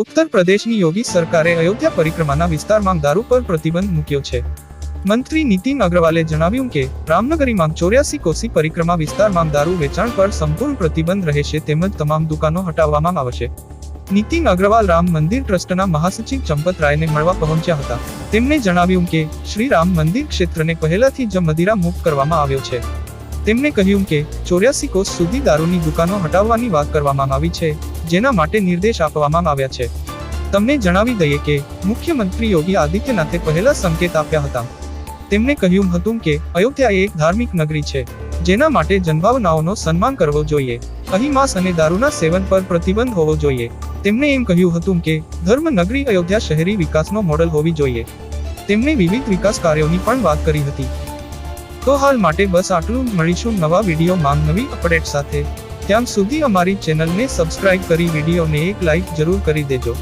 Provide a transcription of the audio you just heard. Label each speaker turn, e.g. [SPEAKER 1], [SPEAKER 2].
[SPEAKER 1] ઉત્તર પ્રદેશની યોગી સરકારે અયોધ્યા પરિક્રમાના વિસ્તારમાં દારૂ પર પ્રતિબંધ મૂક્યો છે. મંત્રી નીતિન અગ્રવાલે જણાવ્યું કે, રામનગરીમાં ચોર્યાસી કોસી પરિક્રમા વિસ્તારમાં દારૂ વેચાણ પર સંપૂર્ણ પ્રતિબંધ રહેશે તેમજ તમામ દુકાનો હટાવવામાં આવશે. નીતિન અગ્રવાલ રામ મંદિર ટ્રસ્ટના મહાસચિવ ચંપત રાયને મળવા પહોંચ્યા હતા. તેમણે જણાવ્યું કે, શ્રી રામ મંદિર ક્ષેત્રને પહેલાથી જ મદિરા મુક્ત કરવામાં આવ્યો છે. તેમણે કહ્યું કે, ચોર્યાસી કોસ સુધી દારૂની દુકાનો હટાવવાની વાત કરવામાં આવી છે. જેના માટે નિર્દેશ આપવામાં આવ્યા છે. તમને જણાવી દઈએ કે, મુખ્યમંત્રી યોગી આદિત્યનાથે પહેલા સંકેત આપ્યા હતા. તેમણે કહ્યું હતું કે, અયોધ્યા એ એક ધાર્મિક નગરી છે, જેના માટે જનભાવનાઓનો સન્માન કરવો જોઈએ, અહીં માંસ અને દારૂના સેવન પર પ્રતિબંધ હોવો જોઈએ. તેમણે એમ કહ્યું હતું કે, ધર્મ નગરી અયોધ્યા શહેરી વિકાસનો મોડલ હોવી જોઈએ. તેમણે વિવિધ વિકાસ કાર્યોની પણ વાત કરી હતી. તો હાલ માટે બસ આટલું મળીશું નવા વીડિયો માંગ નવી અપડેટ સાથે. ત્યાં સુધી અમારી ચેનલને સબસ્ક્રાઇબ કરી વિડીયોને એક લાઇક જરૂર કરી દેજો.